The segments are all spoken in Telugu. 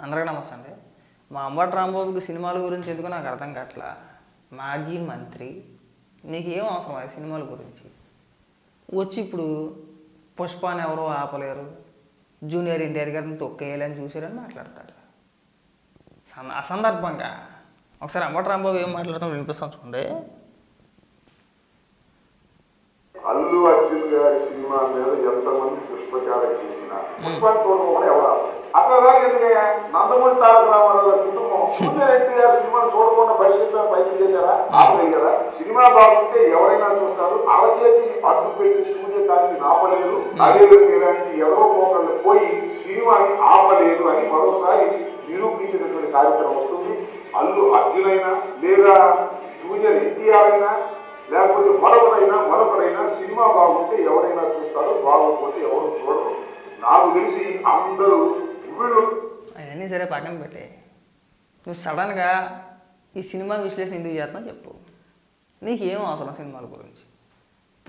అందరికీ నమస్తే అండి. మా అంబటి రాంబాబుకి సినిమాల గురించి ఎందుకు నాకు అర్థం కావట్లా. మాజీ మంత్రి నీకు ఏం అవసరం ఆ సినిమాల గురించి? వచ్చి ఇప్పుడు పుష్పాన్ని ఎవరో ఆపలేరు జూనియర్ ఎన్టీఆర్ గారిని తొక్కేయాలని చూసారని మాట్లాడతాడు సన్ అసందర్భంగా. ఒకసారి అంబటి రాంబాబు ఏం మాట్లాడతాం వినిపిస్తాం చూడండి. అల్లు అర్జున్ గారి సినిమా మీద ఎంతమంది దుష్ప్రచారం చేసినా పుష్పాన్ని చూడకుండా ఎవరు అక్కడ ఎందుకయ్యా నందమూరి తారక రామారావు గారి కుటుంబం. జూనియర్ ఎన్టీఆర్ సినిమాను చూడకుండా బహిష్కరించిన బయట చేశారా ఆపలేదు కదా సినిమా బాగుంటే ఎవరైనా చూస్తారు. అరచేతిని అడ్డు పెట్టి సూర్య కాంతి ఆపలేదు అదేవిధంగా ఇలాంటి ఎవరో పోకలు పోయి సినిమాని ఆపలేదు అని మరోసారి నిరూపించినటువంటి కార్యక్రమం వస్తుంది. అల్లు అర్జునైనా లేదా జూనియర్ ఎన్టీఆర్ అయినా లేకపోతే మరొకరైనా మరొకరైనా సినిమా బాగుంటే ఎవరైనా చూస్తారు. బాగోకపోతే ఎవరు చూడరు. నాకు తెలిసి అందరూ అవన్నీ సరే పక్కన పెట్టే. నువ్వు సడన్గా ఈ సినిమా విశ్లేషణ ఎందుకు చేస్తున్నావు చెప్పు. నీకు ఏం అవసరం సినిమాల గురించి?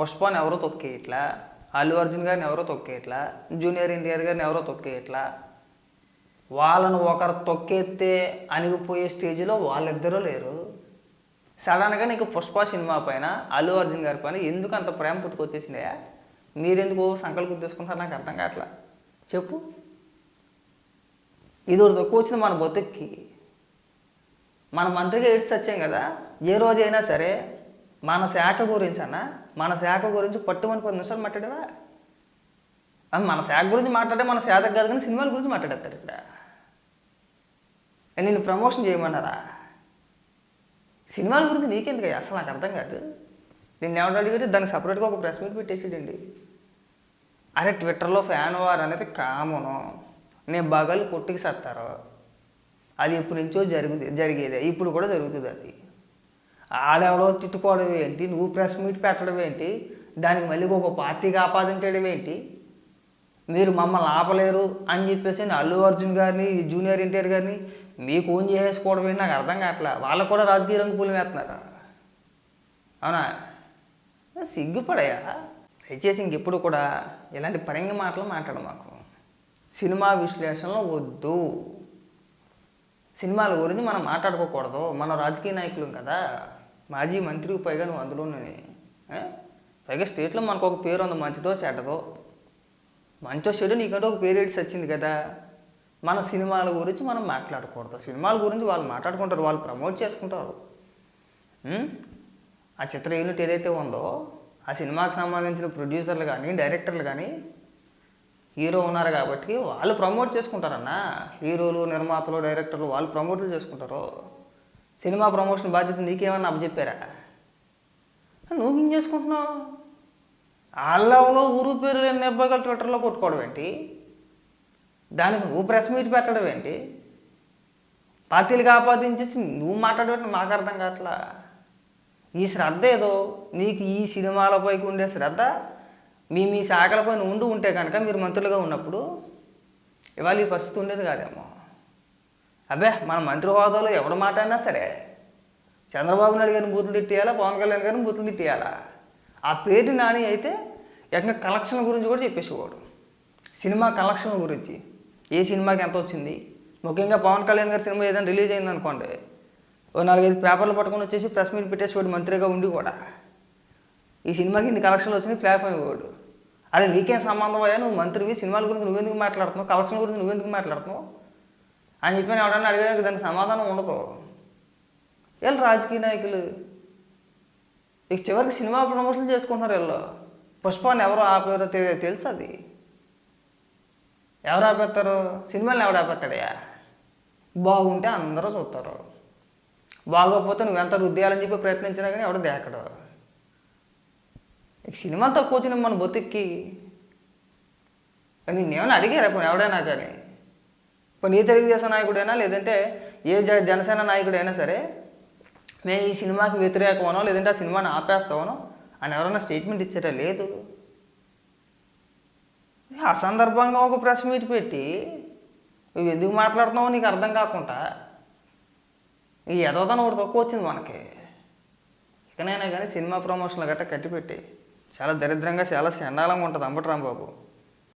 పుష్పాన్ని ఎవరో తొక్కేయట్లా? అల్లు అర్జున్ గారిని ఎవరో తొక్కేయట్లా? జూనియర్ ఎన్టీఆర్ గారిని ఎవరో తొక్కేయట్లా? వాళ్ళను ఒకరు తొక్కేస్తే అణిగిపోయే స్టేజ్లో వాళ్ళిద్దరూ లేరు. సడన్గా నీకు పుష్ప సినిమా పైన అల్లు అర్జున్ గారి పైన ఎందుకు అంత ప్రేమ పుట్టుకొచ్చేసిందయా మీరెందుకు సంకల్పం తీసుకుంటారు నాకు అర్థం కావట్లా. చెప్పు. ఇది ఒకటి తక్కువ వచ్చింది మన బతుక్కి. మన మంత్రిగా ఏడ్స్ వచ్చాం కదా ఏ రోజైనా సరే మన శాఖ గురించి అన్న మన శాఖ గురించి పట్టుమని పది నిమిషాలు మాట్లాడేవా? అది మన శాఖ గురించి మాట్లాడే మన శాఖ కాదు కానీ సినిమాల గురించి మాట్లాడేస్తారు ఇక్కడ. నేను ప్రమోషన్ చేయమన్నారా? సినిమాల గురించి నీకెందుకు అసలు నాకు అర్థం కాదు. నేను ఎవరు అడిగితే దానికి సపరేట్గా ఒక ప్రెస్ మీట్ పెట్టేసాడండి. అరే ట్విట్టర్లో ఫ్యాన్ వారు అనేది కామను. నేను బాగాలు కొట్టుకు సత్తారు? అది ఎప్పటి నుంచో జరుగుతుంది జరిగేదే. ఇప్పుడు కూడా జరుగుతుంది అది. ఆడెవడో తిట్టుకోవడం ఏంటి? నువ్వు ప్రెస్ మీట్ పెట్టడం ఏంటి? దానికి మళ్ళీ ఒక పార్టీకి ఆపాదించడం ఏంటి? మీరు మమ్మల్ని ఆపలేరు అని చెప్పేసి అల్లు అర్జున్ గారిని జూనియర్ ఎన్టీఆర్ గారిని మీకు ఓన్ చేసేసుకోవడం ఏంటి? నాకు అర్థం కావట్లా. వాళ్ళకు కూడా రాజకీయ రంగు పూలు వేస్తున్నారు. అవునా? సిగ్గుపడయా? దయచేసి ఇంకెప్పుడు కూడా ఇలాంటి పరంగి మాటలు మాట్లాడు మాకు. సినిమా విశ్లేషణలో వద్దు. సినిమాల గురించి మనం మాట్లాడుకోకూడదు. మన రాజకీయ నాయకులు కదా. మాజీ మంత్రి పైగా నువ్వు అందులోనే పైగా స్టేట్లో మనకు ఒక పేరు ఉంది మంచిదో చెడ్డదో. మంచో చెడు నీకంటే ఒక పేరు ఏడిసి వచ్చింది కదా. మన సినిమాల గురించి మనం మాట్లాడకూడదు. సినిమాల గురించి వాళ్ళు మాట్లాడుకుంటారు వాళ్ళు ప్రమోట్ చేసుకుంటారు. ఆ చిత్ర యూనిట్ ఏదైతే ఉందో ఆ సినిమాకి సంబంధించిన ప్రొడ్యూసర్లు కానీ డైరెక్టర్లు కానీ హీరో ఉన్నారు కాబట్టి వాళ్ళు ప్రమోట్ చేసుకుంటారన్న. హీరోలు నిర్మాతలు డైరెక్టర్లు వాళ్ళు ప్రమోట్లు చేసుకుంటారు. సినిమా ప్రమోషన్ బాధ్యత నీకేమన్నా అప్పచెప్పారా? నువ్వు ఏం చేసుకుంటున్నావు? వాళ్ళలో ఊరు పేరు లేని నిబ్బగలు ట్విట్టర్లో కొట్టుకోవడం ఏంటి? దానికి నువ్వు ప్రెస్ మీట్ పెట్టడం ఏంటి? పార్టీలకు ఆపాదించేసి నువ్వు మాట్లాడబెట్టి మాకు అర్థం కావట్లా? ఈ శ్రద్ధ ఏదో? నీకు ఈ సినిమాలపైకి ఉండే శ్రద్ధ? మీ మీ శాఖలపైన ఉండి ఉంటే కనుక మీరు మంత్రులుగా ఉన్నప్పుడు ఇవాళ ఈ పరిస్థితి ఉండేది కాదేమో. అబ్బే మన మంత్రి హోదాలో ఎవరు మాట్లాడినా సరే చంద్రబాబు నాయుడు గారిని బూతులు తిట్టేయాలా పవన్ కళ్యాణ్ గారిని బూతులు తిట్టేయాలా? ఆ పేరు నాని అయితే ఏకంగా కలెక్షన్ గురించి కూడా చెప్పేసేవాడు. సినిమా కలెక్షన్ గురించి. ఏ సినిమాకి ఎంత వచ్చింది? ముఖ్యంగా పవన్ కళ్యాణ్ గారి సినిమా ఏదైనా రిలీజ్ అయింది అనుకోండి ఓ నాలుగైదు పేపర్లు పట్టుకొని వచ్చేసి ప్రెస్ మీట్ పెట్టేసేవాడు మంత్రిగా ఉండి కూడా. ఈ సినిమాకి ఇన్ని కలెక్షన్లు వచ్చినాయి ఫ్లాప్ అయిపోయాడు అరే నీకేం సంబంధం అయ్యా? నువ్వు మంత్రివి సినిమాల గురించి నువ్వెందుకు మాట్లాడుతున్నావు? కలెక్షన్ గురించి నువ్వెందుకు మాట్లాడుతున్నావు? అని చెప్పి నేను ఎవడన్నా అడిగాడు దానికి సమాధానం ఉండదు. వీళ్ళు రాజకీయ నాయకులు. ఇక చివరికి సినిమా ప్రమోషన్లు చేసుకుంటున్నారు వీళ్ళు. పుష్పాన్ని ఎవరు ఆపారో తెలుసు అది. ఎవరు ఆపేస్తారు సినిమాని ఎవడు ఆపేస్తాడయా బాగుంటే అందరూ చూస్తారు. బాగోకపోతే నువ్వు ఎంత రుద్దేయాలని చెప్పి ప్రయత్నించినా కానీ ఎవడు దేకడు. ఇక సినిమాలు తక్కువ వచ్చిన మన బతుక్కి నిన్నేమైనా అడిగారా పోనీ ఎవడైనా కానీ? పోనీ ఏ తెలుగుదేశం నాయకుడైనా లేదంటే ఏ జ జనసేన నాయకుడైనా సరే మేము ఈ సినిమాకి వ్యతిరేకమనో లేదంటే ఆ సినిమాని ఆపేస్తామనో అని ఎవరైనా స్టేట్మెంట్ ఇచ్చారా? లేదు. ఆ సందర్భంగా ఒక ప్రెస్ మీట్ పెట్టి నువ్వు ఎందుకు మాట్లాడుతున్నావు నీకు అర్థం కాకుండా ఈ ఎదవదన ఒకటి తక్కువ వచ్చింది మనకి. ఇకనైనా కానీ సినిమా ప్రమోషన్లు గట్రా కట్టిపెట్టి చాలా దరిద్రంగా చాలా చండాలంగా ఉంటుంది అంబటరాంబాబు.